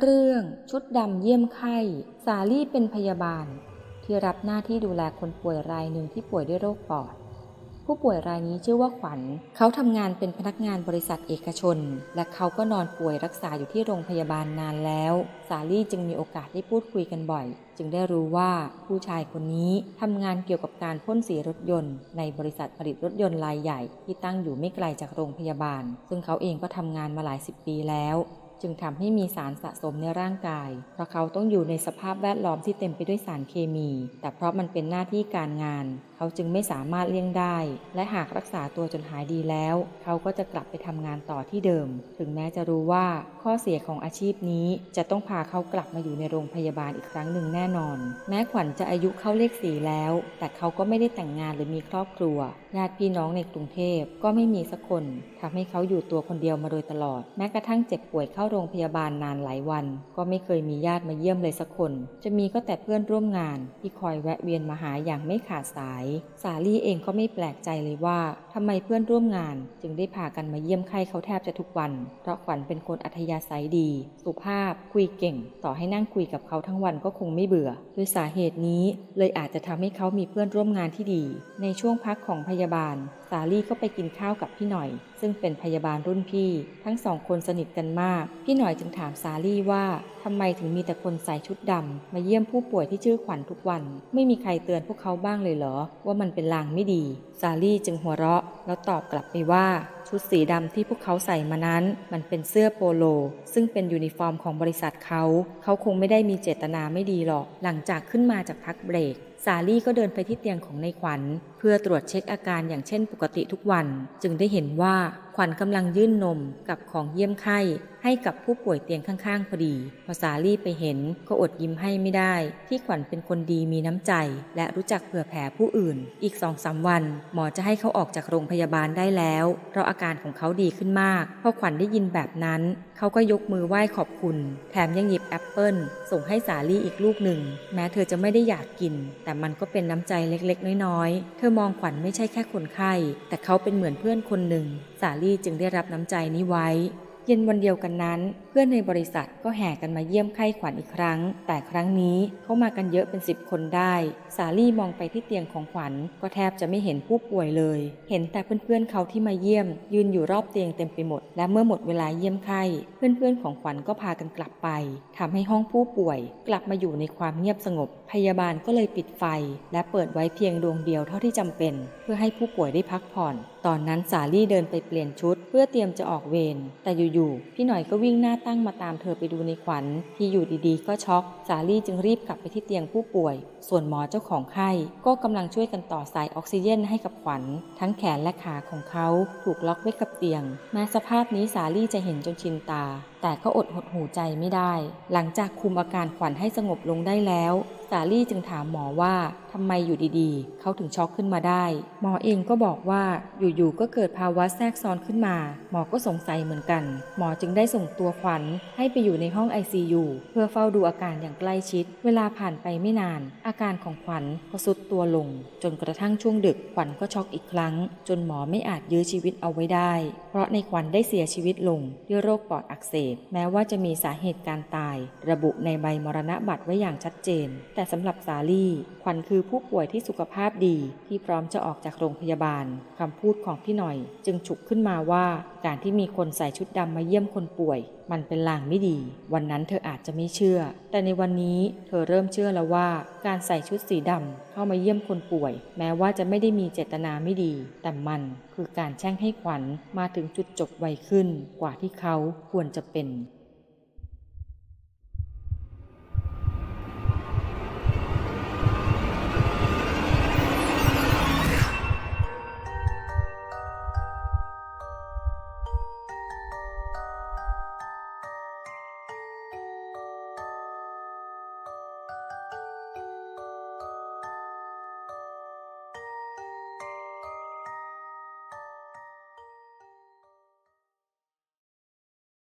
เรื่องชุดดำเยี่ยมไข้ สาลี่เป็นพยาบาล ที่รับหน้าที่ดูแลคนป่วยรายหนึ่งที่ป่วยด้วยโรคปอด ผู้ป่วยรายนี้ชื่อว่าขวัญ เขาทำงานเป็นพนักงานบริษัทเอกชน และเขาก็นอนป่วยรักษาอยู่ที่โรงพยาบาลนานแล้ว สาลี่จึงมีโอกาสได้พูดคุยกันบ่อย จึงได้รู้ว่าผู้ชายคนนี้ทำงานเกี่ยวกับการพ่นสีรถยนต์ ในบริษัทผลิตรถยนต์รายใหญ่ ที่ตั้งอยู่ไม่ไกลจากโรงพยาบาล ซึ่งเขาเองก็ทำงานมาหลายสิบปีแล้ว จึงทำให้มีสารสะสมในร่างกาย เพราะเขาต้องอยู่ในสภาพแวดล้อมที่เต็มไปด้วยสารเคมี แต่เพราะมันเป็นหน้าที่การงาน เขาจึงไม่สามารถเลี่ยงได้ และหากรักษาตัวจนหายดีแล้ว เขาก็จะกลับไปทำงานต่อที่เดิม ถึงแม้จะรู้ว่าข้อเสียของอาชีพนี้จะต้องพาเขากลับมาอยู่ในโรงพยาบาลอีกครั้งหนึ่งแน่นอน แม้ขวัญจะอายุเข้าเลขสี่แล้ว แต่เขาก็ไม่ได้แต่งงานหรือมีครอบครัวญาติพี่น้องในกรุงเทพก็ไม่มีสักคนทำให้เขาอยู่ตัวคนเดียวมาโดยตลอด แม้กระทั่งเจ็บป่วยเข้าโรงพยาบาลนานหลายวัน ก็ไม่เคยมีญาติมาเยี่ยมเลยสักคน จะมีก็แต่เพื่อนร่วมงานที่คอยแวะเวียนมาหาอย่างไม่ขาดสายสาลี่เองก็ไม่แปลกใจเลยว่าทำไมเพื่อนร่วมงาน จึงได้พากันมาเยี่ยมไข้เขาแทบจะทุกวัน เพราะขวัญเป็นคนอัธยาศัยดี สุภาพ คุยเก่ง ต่อให้นั่งคุยกับเขาทั้งวันก็คงไม่เบื่อ ด้วยสาเหตุนี้เลยอาจจะทำให้เขามีเพื่อนร่วมงานที่ดี ในช่วงพักของพยาบาล สาลี่ก็ไปกินข้าวกับพี่หน่อย ซึ่งเป็นพยาบาลรุ่นพี่ ทั้งสองคนสนิทกันมาก พี่หน่อยจึงถามสาลี่ว่าทำไมถึงมีแต่คนใส่ชุดดำมาเยี่ยมผู้ป่วยที่ชื่อขวัญทุกวัน ไม่มีใครเตือนพวกเขาบ้างเลยเหรอ ว่ามันเป็นลางไม่ดี สาลี่จึงหัวเราะ แล้วตอบกลับไปว่า ชุดสีดำที่พวกเขาใส่มานั้น มันเป็นเสื้อโปโล ซึ่งเป็นยูนิฟอร์มของบริษัทเขา เขาคงไม่ได้มีเจตนาไม่ดีหรอก หลังจากขึ้นมาจากพักเบรกสาลี่ก็เดินไปที่เตียงของในายขวัญ เพื่อตรวจเช็คอาการอย่างเช่นปกติทุกวัน จึงได้เห็นว่า ขวัญกำลังยื่นนมกับของเยี่ยมไข้ ให้กับผู้ป่วยเตียงข้างๆพอดี พอสาลี่ไปเห็นก็อดยิ้มให้ไม่ได้ ที่ขวัญเป็นคนดีมีน้ำใจ และรู้จักเผื่อแผ่ผู้อื่น อีกสองสามวัน หมอจะให้เขาออกจากโรงพยาบาลได้แล้ว เพราะอาการของเขาดีขึ้นมากพอขวัญได้ยินแบบนั้น เขาก็ยกมือไหว้ขอบคุณ แถมยังหยิบแอปเปิลส่งให้สาลี่อีกลูกหนึ่ง แม้เธอจะไม่ได้อยากกิน แต่มันก็เป็นน้ำใจเล็กๆ น้อยๆ เธอมองขวัญไม่ใช่แค่คนไข้ แต่เขาเป็นเหมือนเพื่อนคนหนึ่งสาลี่จึงได้รับน้ำใจนี้ไว้ เย็นวันเดียวกันนั้น เพื่อนในบริษัทก็แห่กันมาเยี่ยมไข้ขวัญอีกครั้ง แต่ครั้งนี้เขามากันเยอะเป็นสิบคนได้ สาลี่มองไปที่เตียงของขวัญ ก็แทบจะไม่เห็นผู้ป่วยเลย เห็นแต่เพื่อนๆเขาที่มาเยี่ยม ยืนอยู่รอบเตียงเต็มไปหมด และเมื่อหมดเวลาเยี่ยมไข้ เพื่อนๆของขวัญก็พากันกลับไปทำให้ห้องผู้ป่วย กลับมาอยู่ในความเงียบสงบ พยาบาลก็เลยปิดไฟ และเปิดไว้เพียงดวงเดียวเท่าที่จำเป็น เพื่อให้ผู้ป่วยได้พักผ่อนตอนนั้นสาลี่เดินไปเปลี่ยนชุด เพื่อเตรียมจะออกเวร แต่อยู่ๆ พี่หน่อยก็วิ่งหน้าตั้งมาตามเธอไปดูในขวัญ ที่อยู่ดีๆ ก็ช็อก สาลี่จึงรีบกลับไปที่เตียงผู้ป่วย ส่วนหมอเจ้าของไข้ ก็กำลังช่วยกันต่อสายออกซิเจนให้กับขวัญ ทั้งแขนและขาของเขาถูกล็อกไว้กับเตียง แม้สภาพนี้สาลี่จะเห็นจนชินตาแต่ก็อดหดหูใจไม่ได้ หลังจากคุมอาการขวัญให้สงบลงได้แล้ว สาลี่จึงถามหมอว่าทำไมอยู่ดีๆ เขาถึงช็อกขึ้นมาได้ หมอเองก็บอกว่าอยู่ๆ ก็เกิดภาวะแทรกซ้อนขึ้นมา หมอก็สงสัยเหมือนกัน หมอจึงได้ส่งตัวขวัญให้ไปอยู่ในห้อง ICU เพื่อเฝ้าดูอาการอย่างใกล้ชิด เวลาผ่านไปไม่นาน อาการของขวัญก็สุดตัวลง จนกระทั่งช่วงดึกขวัญก็ช็อกอีกครั้ง จนหมอไม่อาจยื้อชีวิตเอาไว้ได้ เพราะในขวัญได้เสียชีวิตลงด้วยโรคปอดอักเสบแม้ว่าจะมีสาเหตุการตาย ระบุในใบมรณบัตรไว้อย่างชัดเจน แต่สำหรับสาลี่ขวัญคือผู้ป่วยที่สุขภาพดี ที่พร้อมจะออกจากโรงพยาบาลคำพูดของพี่หน่อย จึงฉุกขึ้นมาว่าการที่มีคนใส่ชุดดำมาเยี่ยมคนป่วย มันเป็นลางไม่ดี วันนั้นเธออาจจะไม่เชื่อ แต่ในวันนี้เธอเริ่มเชื่อแล้วว่า การใส่ชุดสีดำเข้ามาเยี่ยมคนป่วย แม้ว่าจะไม่ได้มีเจตนาไม่ดี แต่มันคือการแช่งให้ขวัญมาถึงจุดจบไวขึ้นกว่าที่เขาควรจะเป็น